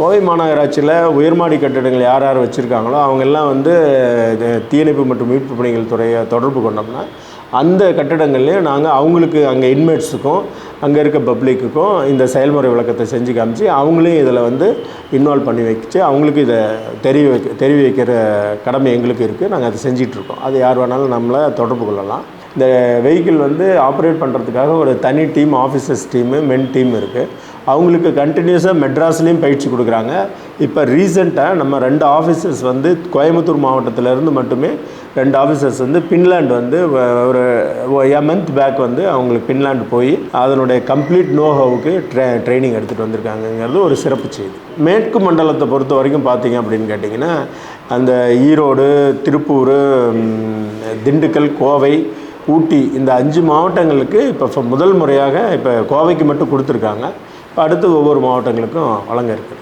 கோவை மாநகராட்சியில் உயர்மாடி கட்டிடங்கள் யார் யார் வச்சுருக்காங்களோ அவங்கெல்லாம் வந்து தீயணைப்பு மற்றும் மீட்பு பணிகள் துறையை தொடர்பு கொண்டோம்னா அந்த கட்டிடங்கள்லேயும் நாங்கள் அவங்களுக்கு அங்கே இன்மேட்ஸுக்கும் அங்கே இருக்க பப்ளிக்குக்கும் இந்த செயல்முறை விளக்கத்தை செஞ்சு காமிச்சு அவங்களையும் இதில் வந்து இன்வால்வ் பண்ணி வச்சு அவங்களுக்கு இதை தெரிய வைக்க தெரிய வைக்கிற கடமை எங்களுக்கு இருக்குது நாங்கள் அதை செஞ்சிட்ருக்கோம் அது யார் வேணாலும் நம்மளை தொடர்பு கொள்ளலாம். இந்த வெஹிக்கிள் வந்து ஆப்ரேட் பண்ணுறதுக்காக ஒரு தனி team officers team men team இருக்குது அவங்களுக்கு கண்டினியூஸாக மெட்ராஸ்லேயும் பயிற்சி கொடுக்குறாங்க. இப்போ ரீசெண்டாக நம்ம ரெண்டு ஆஃபீஸர்ஸ் வந்து கோயம்புத்தூர் மாவட்டத்திலேருந்து மட்டுமே ரெண்டு ஆஃபீஸர்ஸ் வந்து பின்லாண்டு வந்து ஒரு எ மந்த் பேக் வந்து அவங்களுக்கு பின்லாண்டு போய் அதனுடைய கம்ப்ளீட் நோஹவுக்கு ட்ரை ட்ரைனிங் எடுத்துகிட்டு வந்திருக்காங்கங்கிறது ஒரு சிறப்பு செய்தி. மேற்கு மண்டலத்தை பொறுத்த வரைக்கும் பார்த்தீங்க அப்படின்னு கேட்டிங்கன்னா அந்த ஈரோடு திருப்பூர் திண்டுக்கல் கோவை ஊட்டி இந்த அஞ்சு மாவட்டங்களுக்கு இப்போ முதல் முறையாக இப்போ கோவைக்கு மட்டும் கொடுத்துருக்காங்க. இப்போ அடுத்து ஒவ்வொரு மாவட்டங்களுக்கும் வழங்க இருக்குது.